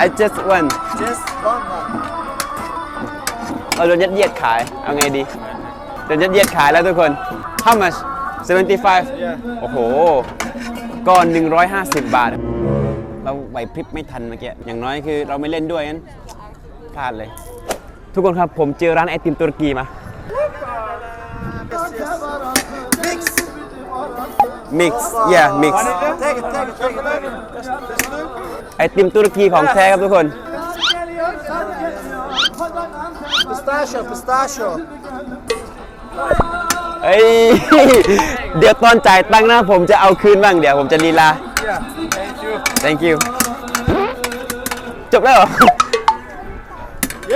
I just want Just one one. เราโดนยัดเยียดขาย เอาไงดีโดนยัดเยียดขายแล้วทุกคน How much 75 Yeah. โอ้โห ก้อน 150 บาท เราไหวพริบไม่ทันเมื่อกี้ อย่างน้อยคือเราไม่เล่นด้วยงั้นพลาดเลย ทุกคนครับผมเจอร้านไอติมตุรกีมา Mix. mix yeah mix Take it, take it, take it, take it. ไอติมตุรกีของแท้ครับทุกคน Pistachio, pistachio. เอ้ย เดี๋ยวตอนจ่ายตังค์นะผมจะเอาคืนบ้างเดี๋ยวผมจะลีลา Yeah. Thank you. thank you จบแล้วเหรอ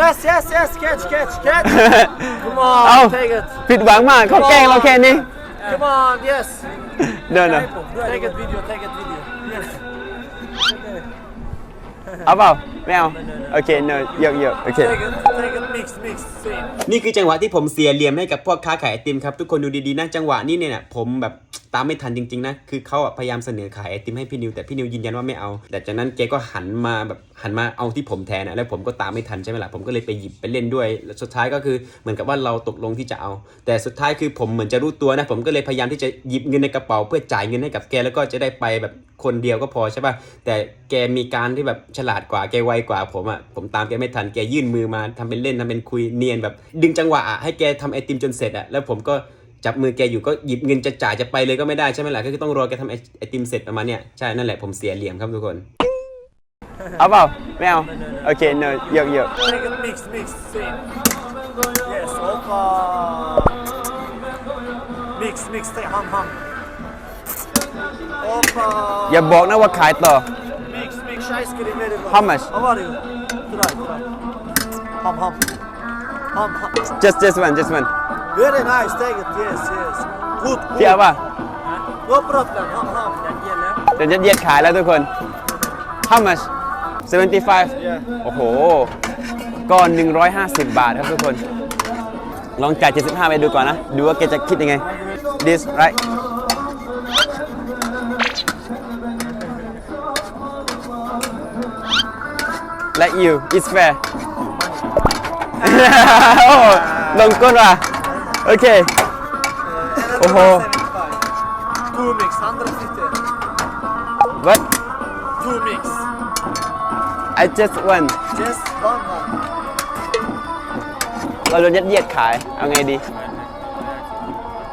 Yes, yes, yes. Catch, catch, catch. Come เอ้า on, take it. ผิดหวังมากเขาแกล้งเราแค่นี้ Come on, yes. เดินเหรอ Take it video, take it video. Yes. เอาเปล่าไม่เอาโอเค no เยอะเยอะโอเค Take it, take it, mix, mix, same. นี่คือจังหวะที่ผมเสียเหลี่ยมให้กับพวกค้าขายไอติมครับ ทุกคนดูดีๆนะจังหวะนี้เนี่ยนะผมแบบ ตามไม่ทันจริงๆนะคือเขาพยายามเสนอขายไอติมให้พี่นิวแต่พี่นิวยืนยันว่าไม่เอา แต่จากนั้นแกก็หันมาแบบหันมาเอาที่ผมแทนนะแล้วผมก็ตามไม่ทันใช่ไหมล่ะผมก็เลยไปหยิบไปเล่นด้วยแล้วสุดท้ายก็คือเหมือนกับว่าเราตกลงที่จะเอา แต่สุดท้ายคือผมเหมือนจะรู้ตัวนะผมก็เลยพยายามที่จะหยิบเงินในกระเป๋า เพื่อจ่ายเงินให้กับแกแล้วก็จะได้ไปแบบคนเดียวก็พอใช่ป่ะแต่แกมีการที่แบบฉลาดกว่าแกไวกว่าผมอะผมตามแกไม่ทันแกยื่นมือมาทำเป็นเล่นทำเป็นคุยเนียนแบบ ดึงจังหวะอะให้แกทำไอติมจนเสร็จอะแล้วผมก็ จับมือแกอยู่ก็หยิบเงินจะจ่ายจะไปเลยก็ไม่ได้ใช่ไหมล่ะก็คือต้องรอแกทำไอไอติมเสร็จประมาณเนี้ยใช่นั่นแหละผมเสียเหลี่ยมครับทุกคน เอาเปล่าไม่เอาโอเคเนยเยอะเยอะ Take it, mix, mix, same. Yes, opa. Mix, mix, take ham, ham. Opa. อย่าบอกนะว่าขายต่อ Mix, mix, ice cream very well. How much? How are you? Try, try. Ham, ham. Ham, ham. just just one just one Very nice, take it, yes, yes. Good, พี่เอา good. ป่ะ No problem, ham, ham. เดี๋ยวยัดเยียดขายแล้วทุกคน How much 75 Yeah. โอ้โห ก้อน 150 บาทครับทุกคน ลองจ่าย 75 ไปดูก่อนนะ ดูว่าแกจะคิดยังไง this right like you it's fair โอ้ลงก้นว่ะ โอเค Another Oho. 175. Two mix, 150. what Two mix. I just want Just one one. เราโดนยัดเยียดขาย เอาไงดี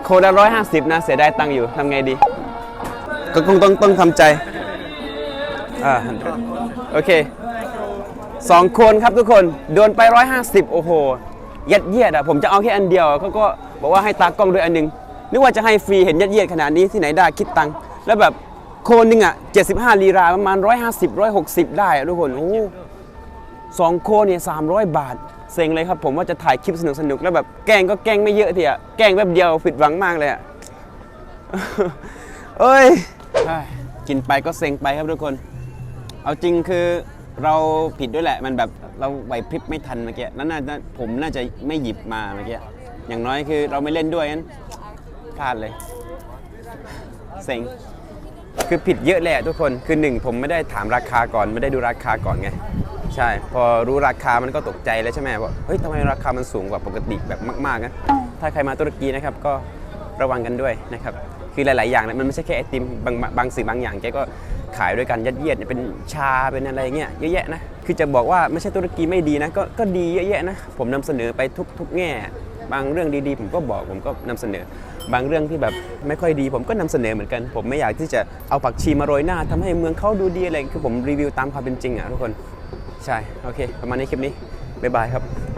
โคละร้อยห้าสิบนะ เสียดายตังค์อยู่ ทำไงดี ก็คงต้องต้องทำใจ อ่า100โอเค สองคนครับทุกคน โดนไปร้อยห้าสิบโอ้โห ยัดเยียดอะผมจะเอาแค่อันเดียวเขาก็บอกว่าให้ตากล้องด้วยอันหนึงนึกว่าจะให้ฟรีเห็นยัดเยียดขนาดนี้ที่ไหนได้คิดตังค์แล้วแบบโคนหนึงอะ75 ลีราประมาณ 150 160 ได้อะทุกคนโอ้สองโคนเนี่ยสามร้อยบาท เซ็งเลยครับผมว่าจะถ่ายคลิปสนุกสนุกๆแล้วแบบแกล้งก็แกล้งไม่เยอะทีอะแกล้งแป๊บเดียวผิดหวังมากเลยอะเอ้ยเฮ้ยกินไปก็เซ็งไปครับทุกคน เอาจริงคือ เราผิดด้วยแหละ มันแบบเราไหวพริบไม่ทันเมื่อกี้นั่นน่าจะผมน่าจะไม่หยิบมาเมื่อกี้อย่างน้อยคือเราไม่เล่นด้วยงั้นพลาดเลยเซ็งคือผิดเยอะแหละทุกคนคือหนึ่งผมไม่ได้ถามราคาก่อนไม่ได้ดูราคาก่อนไงใช่ พอรู้ราคามันก็ตกใจแล้วใช่ไหมว่าเฮ้ยทำไมราคามันสูงกว่าปกติแบบมากๆนะถ้าใครมาตุรกีนะครับก็ระวังกันด้วยนะครับ คือหลาย ๆ อย่างเนี่ยมันไม่ใช่แค่ไอติมบางบางสื่อบางอย่างแกก็ขายด้วยกันยัดเยียดเป็นชาเป็นอะไรเงี้ยเยอะแยะนะคือจะบอกว่าไม่ใช่ตุรกีไม่ดีนะก็ก็ดีเยอะแยะนะผมนำเสนอไปทุกทุกแง่ บางเรื่องดี ๆ ผมก็บอกผมก็นำเสนอ บางเรื่องที่แบบไม่ค่อยดี ผมก็นำเสนอเหมือนกัน ผมไม่อยากที่จะเอาผักชีมาโรยหน้าทำให้เมืองเขาดูดีอะไรคือผมรีวิวตามความเป็นจริงอะทุกคนใช่โอเคประมาณนี้คลิปนี้บ๊ายบายครับ